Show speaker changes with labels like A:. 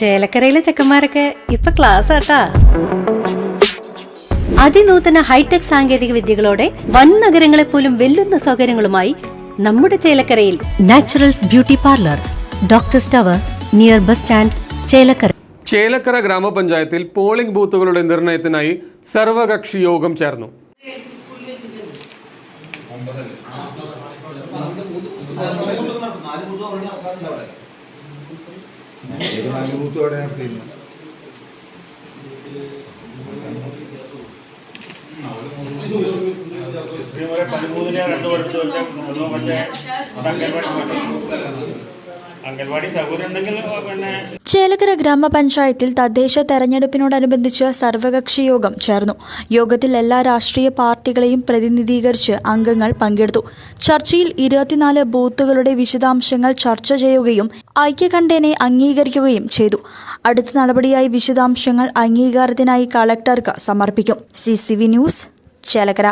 A: ചേലക്കരയിലെ ചെക്കന്മാരൊക്കെ ഇപ്പൊ ക്ലാസ് ആട്ടാ. അതിനൂതന ഹൈടെക് സാങ്കേതിക വിദ്യകളോടെ വൻ നഗരങ്ങളെ പോലും വെല്ലുന്ന സൗകര്യങ്ങളുമായി നമ്മുടെ ചേലക്കരയിൽ Naturals beauty parlour doctor tower near bus stand Chelakkara.
B: Chelakkara ഗ്രാമപഞ്ചായത്തിൽ പോളിംഗ് ബൂത്തുകളുടെ നിർണയത്തിനായി സർവകക്ഷി യോഗം ചേർന്നു.
C: ഏത് നാല് ബൂത്തോടെ നടത്തിയിരുന്നു
D: ശ്രീമതി പതിമൂന്നിന് രണ്ട് മറ്റേ
E: ചേലക്കര ഗ്രാമപഞ്ചായത്തിൽ തദ്ദേശ തെരഞ്ഞെടുപ്പിനോടനുബന്ധിച്ച് സർവകക്ഷി യോഗം ചേർന്നു. യോഗത്തിൽ എല്ലാ രാഷ്ട്രീയ പാർട്ടികളെയും പ്രതിനിധീകരിച്ച് അംഗങ്ങൾ പങ്കെടുത്തു. ചർച്ചയിൽ ഇരുപത്തിനാല് ബൂത്തുകളുടെ വിശദാംശങ്ങൾ ചർച്ച ചെയ്യുകയും ഐക്യകണ്ഠേനെ അംഗീകരിക്കുകയും ചെയ്തു. അടുത്ത നടപടിയായി വിശദാംശങ്ങൾ അംഗീകാരത്തിനായി കളക്ടർക്ക് സമർപ്പിക്കും. C news Chelakkara.